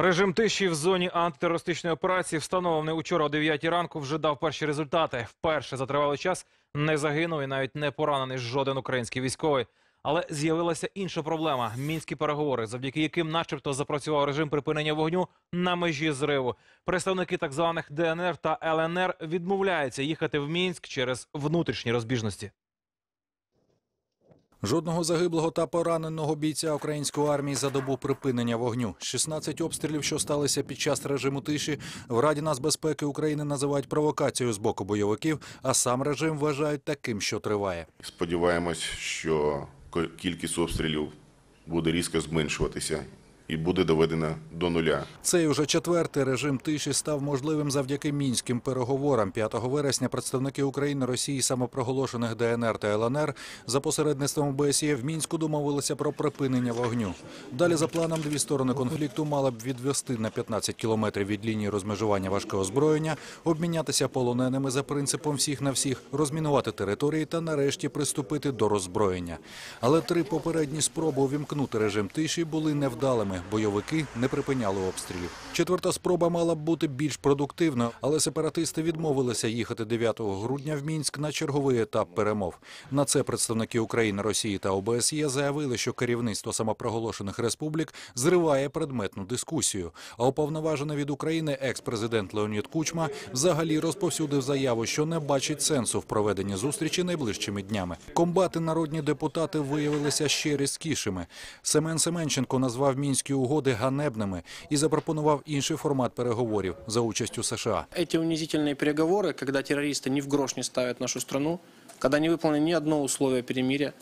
Режим тиші в зоні антитерористичної операції, встановлений учора о 9 ранку, вже дав перші результати. Вперше за тривалий час не загинув і навіть не поранений жоден український військовий. Але з'явилася інша проблема: мінські переговори, завдяки яким, начебто, запрацював режим припинення вогню на межі зриву. Представники так званих ДНР та ЛНР відмовляються їхати в Мінськ через внутрішні розбіжності. Жодного загиблого та пораненого бійця української армії за добу припинення вогню. 16 обстрілів, що сталися під час режиму тиші, в Раді нацбезпеки України називають провокацією з боку бойовиків, а сам режим вважають таким, що триває. Сподіваємось, що кількість обстрілів буде різко зменшуватися і буде доведена до нуля. Цей уже четвертий режим тиші став можливим завдяки мінським переговорам. 5 вересня представники України, Росії, самопроголошених ДНР та ЛНР за посередництвом ОБСЄ в мінську домовилися про припинення вогню. Далі за планом дві сторони конфлікту мали б відвести на 15 кілометрів від лінії розмежування важкого озброєння, обмінятися полоненими за принципом всіх на всіх, розмінувати території та нарешті приступити до роззброєння. Але три попередні спроби увімкнути режим тиші були невдалими. Бойовики не припиняли обстрілів. Четверта спроба мала б бути більш продуктивною, але сепаратисти відмовилися їхати 9 грудня в Мінськ на черговий етап перемов. На це представники України, Росії та ОБСЄ заявили, що керівництво самопроголошених республік зриває предметну дискусію. А уповноважений від України екс-президент Леонід Кучма взагалі розповсюдив заяву, що не бачить сенсу в проведенні зустрічі найближчими днями. Комбати народні депутати виявилися ще різкішими. Семен Семенченко назвав мінські угоди ганебними і запропонував інший формат переговорів за участю США. Эти унизительные переговоры, когда террористы ни в грош не ставят нашу страну, когда не выполнено ни одно условие перемирия,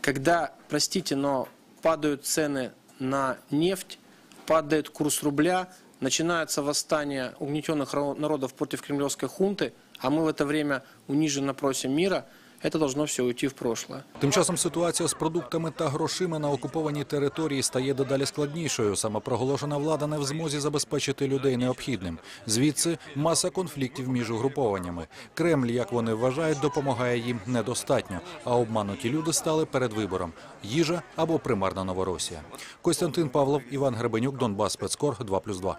когда, простите, но падают цены на нефть, падает курс рубля, начинается восстание угнетенных ро- народов против кремлевской хунты, а мы в это время униженно просим мира, это должно все уйти в прошлое. Тим часом ситуація з продуктами та грошима на окупованій території стає дедалі складнішою. Самопроголошена влада не в змозі забезпечити людей необхідним. Звідси маса конфліктів між угрупованнями. Кремль, як вони вважають, допомагає їм недостатньо. А обмануті люди стали перед вибором: їжа або примарна новоросія. Костянтин Павлов, Іван Гребенюк, Донбас Спецкор 2+,2.